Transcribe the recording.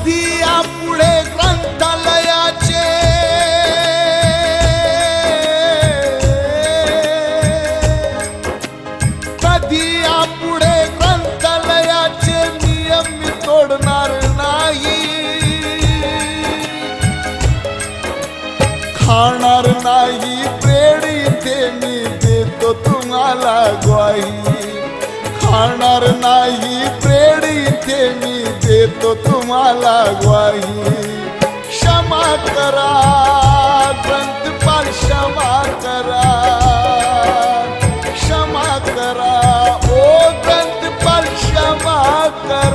कधी पुढे ग्रंथालयाचे. कधी पुढे ग्रंथालयाचे नियम मी तोडणार नाही. खाणार नाही प्रेड इथे मी देतो तुम्हाला ग्वाही. खाणार नाही प्रेड इथे मी तो तुम्हाला ग्वाही. क्षमा करा ग्रंथपाल क्षमा करा. क्षमा करा ओ ग्रंथपाल क्षमा करा.